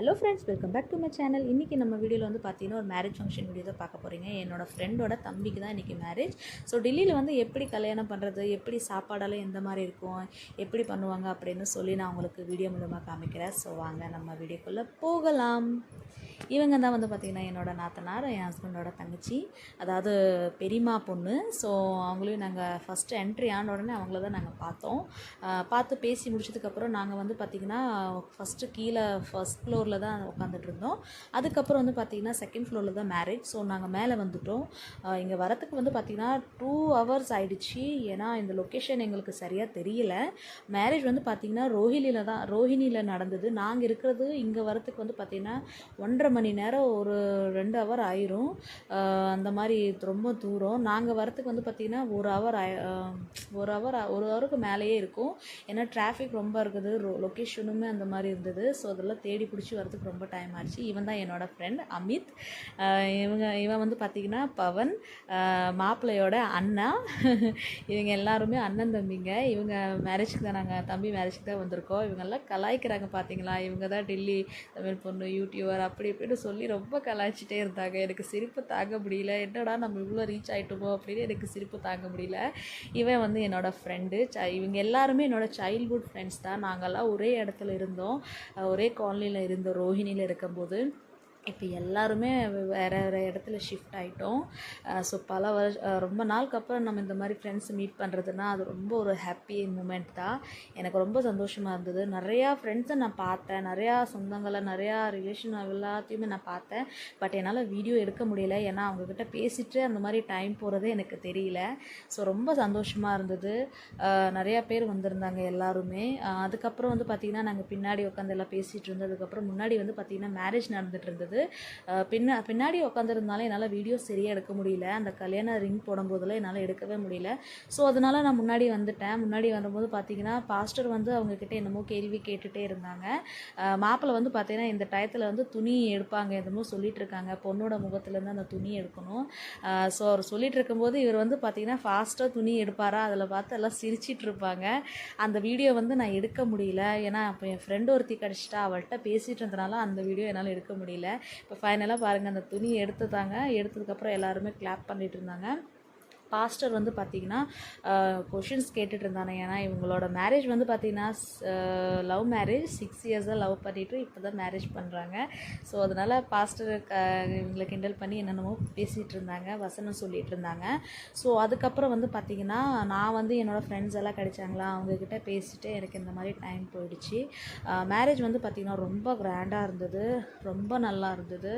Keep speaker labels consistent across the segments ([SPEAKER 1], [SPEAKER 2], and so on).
[SPEAKER 1] Hello friends welcome back to my channel இன்றைக்கி நம்ம வீடியோவில் வந்து பார்த்தீங்கன்னா ஒரு மேரேஜ் ஃபங்க்ஷன் வீடியோ தான் பார்க்க போகிறீங்க என்னோட ஃப்ரெண்டோட தம்பிக்கு தான் இன்றைக்கி மேரேஜ் ஸோ டெல்லியில் வந்து எப்படி கல்யாணம் பண்ணுறது எப்படி சாப்பாடெல்லாம் எந்த மாதிரி இருக்கும் எப்படி பண்ணுவாங்க அப்படின்னு சொல்லி நான் உங்களுக்கு வீடியோ மூலமாக காமிக்கிறேன். ஸோ வாங்க நம்ம வீடியோக்குள்ளே போகலாம். இவங்க தான் வந்து பார்த்திங்கன்னா என்னோடய நாத்தனார் என் ஹஸ்பண்டோட தங்கச்சி அதாவது பெரியம்மா பொண்ணு. ஸோ அவங்களையும் நாங்கள் ஃபஸ்ட்டு என்ட்ரி ஆன உடனே அவங்கள தான் நாங்கள் பார்த்தோம். பார்த்து பேசி முடிச்சதுக்கப்புறம் நாங்கள் வந்து பார்த்திங்கன்னா ஃபஸ்ட்டு கீழே ஃபஸ்ட் ஃப்ளோரில் தான் உட்காந்துட்டு இருந்தோம் அதுக்கப்புறம் வந்து பார்த்திங்கன்னா செகண்ட் ஃப்ளோரில் தான் மேரேஜ் ஸோ நாங்கள் மேலே வந்துட்டோம். இங்கே வரத்துக்கு வந்து பார்த்திங்கன்னா டூ ஹவர்ஸ் ஆகிடுச்சு ஏன்னா இந்த லொக்கேஷன் எங்களுக்கு சரியாக தெரியல. மேரேஜ் வந்து பார்த்திங்கன்னா ரோஹிணியில் தான் ரோஹிணியில் நடந்தது. நாங்கள் இருக்கிறது இங்கே வரத்துக்கு வந்து பார்த்திங்கன்னா ஒன்றரை மணி நேரம் ஒரு ரெண்டு ஹவர் ஆயிரும். அந்த மாதிரி ரொம்ப தூரம். நாங்கள் வரத்துக்கு வந்து பார்த்திங்கன்னா ஒரு ஹவர் ஒரு ஹவர் ஒரு ஹவருக்கு மேலேயே இருக்கும். ஏன்னா டிராஃபிக் ரொம்ப இருக்குது. லொக்கேஷனுமே அந்த மாதிரி இருந்தது. ஸோ அதெல்லாம் தேடி பிடிச்சி வரதுக்கு ரொம்ப டைம் ஆச்சு. இவன் தான் என்னோட ஃப்ரெண்ட் அமித். இவங்க இவன் வந்து பார்த்திங்கன்னா பவன் மாப்பிள்ளையோட அண்ணா. இவங்க எல்லாருமே அண்ணன் தம்பிங்க. இவங்க மேரேஜ்க்கு தான் நாங்கள் தம்பி மேரேஜ்க்கு தான் வந்திருக்கோம். இவங்கெல்லாம் கலாய்க்கிறாங்க பார்த்தீங்களா இவங்க தான் டெல்லி தமிழ் பொண்ணு யூடியூபர் அப்படி இப்படின்னு சொல்லி ரொம்ப கலாய்ச்சிட்டே இருந்தாங்க. எனக்கு சிரிப்பு தாங்க முடியல. என்னடா நம்ம இவ்வளோ ரீச் ஆகிட்டோமோ அப்படின்னு எனக்கு சிரிப்பு தாங்க முடியல. இவன் வந்து என்னோடய ஃப்ரெண்டு ச இவங்க எல்லாருமே என்னோடய சைல்ட்ஹுட் ஃப்ரெண்ட்ஸ் தான். நாங்கள்லாம் ஒரே இடத்துல இருந்தோம். ஒரே காலனியில் இருந்தோம் ரோஹிணியில் இருக்கும்போது இப்போ எல்லாருமே வேறு வேறு இடத்துல ஷிஃப்ட் ஆகிட்டோம் ஸோ பல வருஷ ரொம்ப நாளுக்கு அப்புறம் நம்ம இந்த மாதிரி ஃப்ரெண்ட்ஸ் மீட் பண்ணுறதுனா அது ரொம்ப ஒரு ஹாப்பி மூமெண்ட் தான். எனக்கு ரொம்ப சந்தோஷமாக இருந்தது. நிறையா ஃப்ரெண்ட்ஸை நான் பார்த்தேன். நிறையா சொந்தங்களை நிறையா ரிலேஷன் எல்லாத்தையுமே நான் பார்த்தேன். பட் என்னால் வீடியோ எடுக்க முடியல. ஏன்னா அவங்கக்கிட்ட பேசிட்டு அந்த மாதிரி டைம் போகிறதே எனக்கு தெரியல. ஸோ ரொம்ப சந்தோஷமாக இருந்தது. நிறையா பேர் வந்திருந்தாங்க எல்லாருமே. அதுக்கப்புறம் வந்து பார்த்திங்கன்னா நாங்கள் பின்னாடி உட்காந்து எல்லாம் பேசிகிட்டு இருந்ததுக்கப்புறம் முன்னாடி வந்து பார்த்திங்கன்னா மேரேஜ் நடந்துகிட்டு இருந்தது. அஹ் பின்ன பின்னாடி உட்காந்துருந்தாலும் என்னால் வீடியோ சரியாக எடுக்க முடியல. அந்த கல்யாண ரிங் போடும்போதெல்லாம் என்னால் எடுக்கவே முடியல. ஸோ அதனால் நான் முன்னாடி வந்துட்டேன். முன்னாடி வரும்போது பார்த்தீங்கன்னா பாஸ்டர் வந்து அவங்கக்கிட்ட என்னமோ கேள்வி கேட்டுகிட்டே இருந்தாங்க. மாப்பிள்ளை வந்து பார்த்தீங்கன்னா இந்த டயத்தில் வந்து துணி எடுப்பாங்க என்னமோ சொல்லிட்டு இருக்காங்க பொண்ணோட முகத்துலேருந்து அந்த துணி எடுக்கணும். ஸோ அவர் சொல்லிட்டு இருக்கும்போது இவர் வந்து பார்த்தீங்கன்னா ஃபாஸ்ட்டாக துணி எடுப்பாரா? அதில் பார்த்து எல்லாம் சிரிச்சிட்டு இருப்பாங்க அந்த வீடியோ வந்து நான் எடுக்க முடியல. ஏன்னா அப்போ என் ஃப்ரெண்டு ஒருத்தி கிடச்சிட்டா அவள்கிட்ட பேசிகிட்டு இருந்தனால அந்த வீடியோ என்னால் எடுக்க முடியல. இப்போ ஃபைனலாக பாருங்கள் அந்த துணி எடுத்துட்டாங்க எடுத்ததுக்கப்புறம் எல்லாருமே கிளாப் பண்ணிகிட்டு இருந்தாங்க. பாஸ்டர் வந்து பார்த்திங்கன்னா கொஷின்ஸ் கேட்டுட்டு இருந்தாங்க ஏன்னா இவங்களோட மேரேஜ் வந்து பார்த்திங்கன்னா லவ் மேரேஜ் சிக்ஸ் இயர்ஸாக லவ் பண்ணிவிட்டு இப்போ தான் மேரேஜ் பண்ணுறாங்க ஸோ அதனால் பாஸ்டர் இவங்களை கிண்டல் பண்ணி என்னென்னமோ பேசிகிட்டு இருந்தாங்க வசனம் சொல்லிகிட்டு இருந்தாங்க ஸோ அதுக்கப்புறம் வந்து பார்த்திங்கன்னா நான் வந்து என்னோடய ஃப்ரெண்ட்ஸ் எல்லாம் கிடைச்சாங்களா? அவங்கக்கிட்ட பேசிட்டு எனக்கு இந்த மாதிரி டைம் போயிடுச்சு. மேரேஜ் வந்து பார்த்திங்கன்னா ரொம்ப கிராண்டாக இருந்தது. ரொம்ப நல்லா இருந்தது.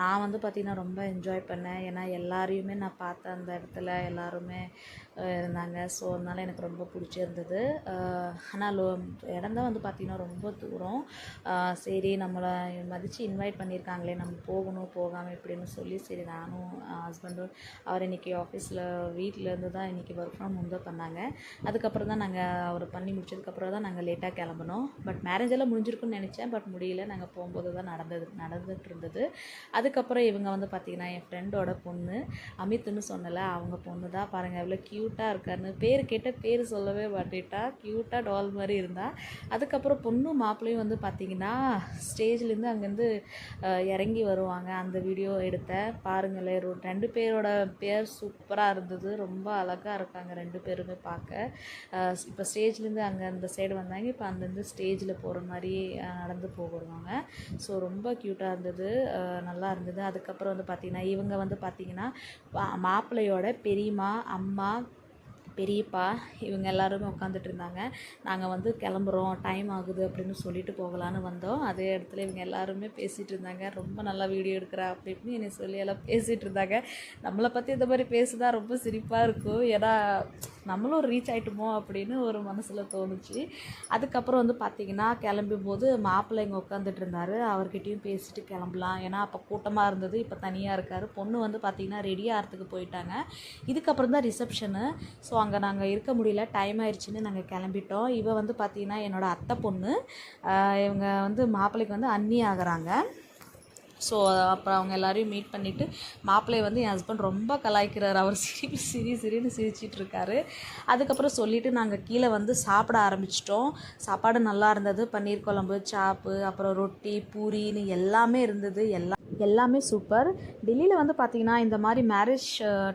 [SPEAKER 1] நான் வந்து பார்த்திங்கன்னா ரொம்ப என்ஜாய் பண்ணேன். ஏன்னா எல்லாரையுமே நான் பார்த்தேன் அந்த இடத்துல எல்லாருமே இருந்தாங்க. ஸோ அதனால் எனக்கு ரொம்ப பிடிச்சிருந்தது. ஆனால் லோ இடம் தான் வந்து பார்த்திங்கன்னா ரொம்ப தூரம். சரி நம்மளை மதித்து இன்வைட் பண்ணியிருக்காங்களே நம்ம போகணும் போகாமல் இப்படின்னு சொல்லி சரி நானும் ஹஸ்பண்டும் அவர் இன்றைக்கி ஆஃபீஸில் வீட்டிலேருந்து தான் இன்றைக்கி ஒர்க் ஃப்ரம் ஹோம் தான் பண்ணாங்க. அதுக்கப்புறம் தான் நாங்கள் அவர் பண்ணி முடிச்சதுக்கப்புறம் தான் நாங்கள் லேட்டாக கிளம்புனோம். பட் மேரேஜ் எல்லாம் முடிஞ்சிருக்குன்னு நினச்சேன். பட் முடியல. நாங்கள் போகும்போது தான் நடந்தது நடந்துகிட்டு இருந்தது. அதுக்கப்புறம் இவங்க வந்து பார்த்திங்கன்னா என் ஃப்ரெண்டோட பொண்ணு அமித்னு சொன்னல அவங்க பொண்ணு தான் பாருங்கள் எவ்வளோ க்யூட்டாக இருக்காருன்னு. பேர் கேட்ட பேர் சொல்லவே மாட்டேட்டா. க்யூட்டாக டால் மாதிரி இருந்தா. அதுக்கப்புறம் பொண்ணும் மாப்பிள்ளையும் வந்து பார்த்திங்கன்னா ஸ்டேஜ்லேருந்து அங்கேருந்து இறங்கி வருவாங்க. அந்த வீடியோ எடுத்தேன் பாருங்களேன் ரெண்டு பேரோட பேர் சூப்பராக இருந்தது. ரொம்ப அழகாக இருக்காங்க ரெண்டு பேருமே பார்க்க இப்போ ஸ்டேஜ்லேருந்து அங்கே அந்த சைடு வந்தாங்க. இப்போ அந்தந்த ஸ்டேஜில் போகிற மாதிரி நடந்து போகிறாங்க ஸோ ரொம்ப க்யூட்டாக இருந்தது. நல்லா இருந்தது. அதுக்கப்புறம் வந்து பார்த்திங்கன்னா இவங்க வந்து பார்த்திங்கன்னா 우리마, 안마, பெரியப்பா இவங்க எல்லாருமே உட்காந்துட்டு இருந்தாங்க. நாங்கள் வந்து கிளம்புறோம் டைம் ஆகுது அப்படின்னு சொல்லிட்டு போகலான்னு வந்தோம். அதே இடத்துல இவங்க எல்லாருமே பேசிகிட்டு இருந்தாங்க. ரொம்ப நல்லா வீடியோ எடுக்கிறா அப்படி இப்படின்னு என்னை சொல்லி எல்லாம் பேசிகிட்டு இருந்தாங்க. நம்மளை பற்றி இந்த மாதிரி பேசுதா ரொம்ப சிரிப்பாக இருக்கும். ஏன்னா நம்மளும் ரீச் ஆகிட்டுமோ அப்படின்னு ஒரு மனசில் தோணுச்சு. அதுக்கப்புறம் வந்து பார்த்திங்கன்னா கிளம்பும் போது மாப்பிள்ளை இங்கே உட்காந்துட்டு இருந்தார். அவர்கிட்டையும் பேசிட்டு கிளம்பலாம். ஏன்னா அப்போ கூட்டமாக இருந்தது இப்போ தனியாக இருக்கார். பொண்ணு வந்து பார்த்திங்கன்னா ரெடி ஆகிறதுக்கு போயிட்டாங்க. இதுக்கப்புறம் தான் ரிசப்ஷனு ஸோ அங்கே நாங்கள் இருக்க முடியல. டைம் ஆயிடுச்சுன்னு நாங்கள் கிளம்பிட்டோம். இவ வந்து பார்த்திங்கன்னா என்னோட அத்தை பொண்ணு. இவங்க வந்து மாப்பிள்ளைக்கு வந்து அண்ணி ஆகிறாங்க. ஸோ அப்புறம் அவங்க எல்லாரையும் மீட் பண்ணிவிட்டு மாப்பிள்ளையை வந்து என் ஹஸ்பண்ட் ரொம்ப கலாய்க்கிறார். அவர் சிரி சிரி சிரின்னு சிரிச்சிட்டு இருக்காரு. அதுக்கப்புறம் சொல்லிவிட்டு நாங்கள் கீழே வந்து சாப்பிட ஆரம்பிச்சிட்டோம். சாப்பாடு நல்லா இருந்தது. பன்னீர் குழம்பு சாப்பு அப்புறம் ரொட்டி பூரின்னு எல்லாமே இருந்தது. எல்லாம் எல்லாமே சூப்பர் டெல்லியில் வந்து பார்த்திங்கன்னா இந்த மாதிரி மேரேஜ்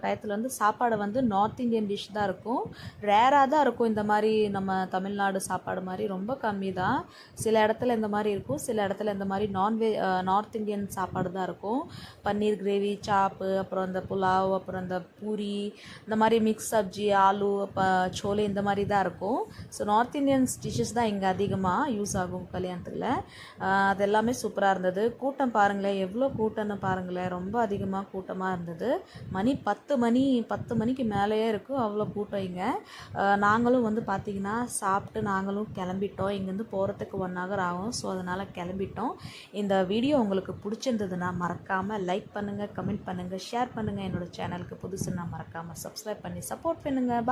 [SPEAKER 1] டயத்தில் வந்து சாப்பாடு வந்து நார்த் இந்தியன் டிஷ் தான் இருக்கும். ரேராக தான் இருக்கும் இந்த மாதிரி நம்ம தமிழ்நாடு சாப்பாடு மாதிரி. ரொம்ப கம்மி தான். சில இடத்துல இந்த மாதிரி இருக்கும். சில இடத்துல இந்த மாதிரி நான்வெஜ் நார்த் இந்தியன் சாப்பாடு தான் இருக்கும். பன்னீர் கிரேவி சாப்பு அப்புறம் இந்த புலாவ் அப்புறம் இந்த பூரி இந்த மாதிரி மிக்ஸ் சப்ஜி ஆலு அப்போ சோலை இந்த மாதிரி தான் இருக்கும். ஸோ நார்த் இந்தியன்ஸ் டிஷ்ஷஸ் தான் இங்கே அதிகமாக யூஸ் ஆகும் கல்யாணத்தில். அது எல்லாமே சூப்பராக இருந்தது. கூட்டம் பாருங்களேன் எவ்வளோ கூட்டம்னு பாருங்களேன் ரொம்ப அதிகமாக கூட்டமாக இருந்தது. மணி பத்து மணி பத்து மணிக்கு மேலேயே இருக்கும் அவ்வளோ கூட்டம் இங்கே. நாங்களும் வந்து பார்த்திங்கன்னா சாப்பிட்டு நாங்களும் கிளம்பிட்டோம். இங்கேருந்து போகிறதுக்கு ஒன் ஹவர் ஆகும். ஸோ அதனால் கிளம்பிட்டோம். இந்த வீடியோ உங்களுக்கு பிடிச்சிருந்ததுன்னா மறக்காமல் லைக் பண்ணுங்கள் கமெண்ட் பண்ணுங்கள் ஷேர் பண்ணுங்கள் என்னோட சேனலுக்கு புதுசுன்னா மறக்காமல் சப்ஸ்கிரைப் பண்ணி சப்போர்ட் பண்ணுங்கள் பா